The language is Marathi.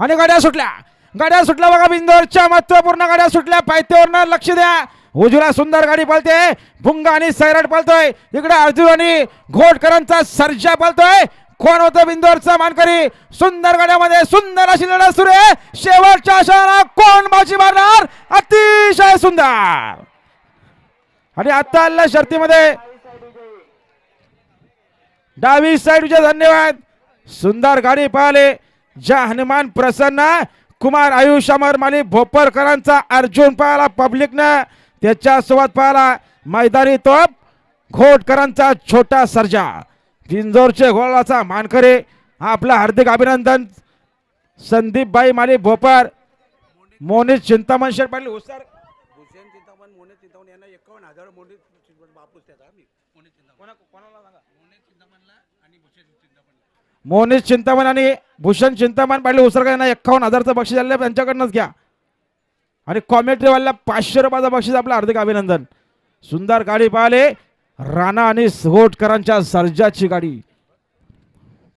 आणि गाड्या सुटल्या. गाड्या सुटल्या बघा बिंदोरच्या महत्त्वपूर्ण गाड्या सुटल्या. पायथ्यावरनं लक्ष द्या. उजव्या सुंदर गाडी पळते. भुंगा आणि सैराट पळतोय. इकडे अर्जुन आणि घोटकरांचा सर्जा पळतोय. कोण होतं बिंदोरचा मानकरी? सुंदर गाड्यामध्ये सुंदर अशी लढत सुरू आहे. शेवटच्या अशाला कोण बाजी मारणार? अतिशय सुंदर. आणि आता आलेल्या शर्तीमध्ये डावी साईडचे धन्यवाद. सुंदर गाडी पाहिले ज्या हनुमान प्रसन्न कुमार आयुष अमर माली भोपरकरांचा अर्जुन पाहिला पब्लिकनं त्याच्यासोबत पाहिला मैदानी तोप घोटकरांचा छोटा सर्जा. जिंजोरचे घोळाचा मानकरे आपलं हार्दिक अभिनंदन. संदीपबाई माली भोपर मोनित चिंतामण शेठ पाटील हुसार भूषण चिंतामण चिंतामन आणि भूषण चिंतामन मोनिश चिंतामण आणि भूषण चिंतामण पाटील उसरकर यांना एक्कावन्न हजारचं बक्षीस आलेलं त्यांच्याकडनंच घ्या. आणि कॉमेंट्रीवाल्याला पाचशे रुपयाचं बक्षीस आपलं हार्दिक अभिनंदन. सुंदर गाडी पाहिले राणा आणि सगोटकरांच्या सर्जाची गाडी.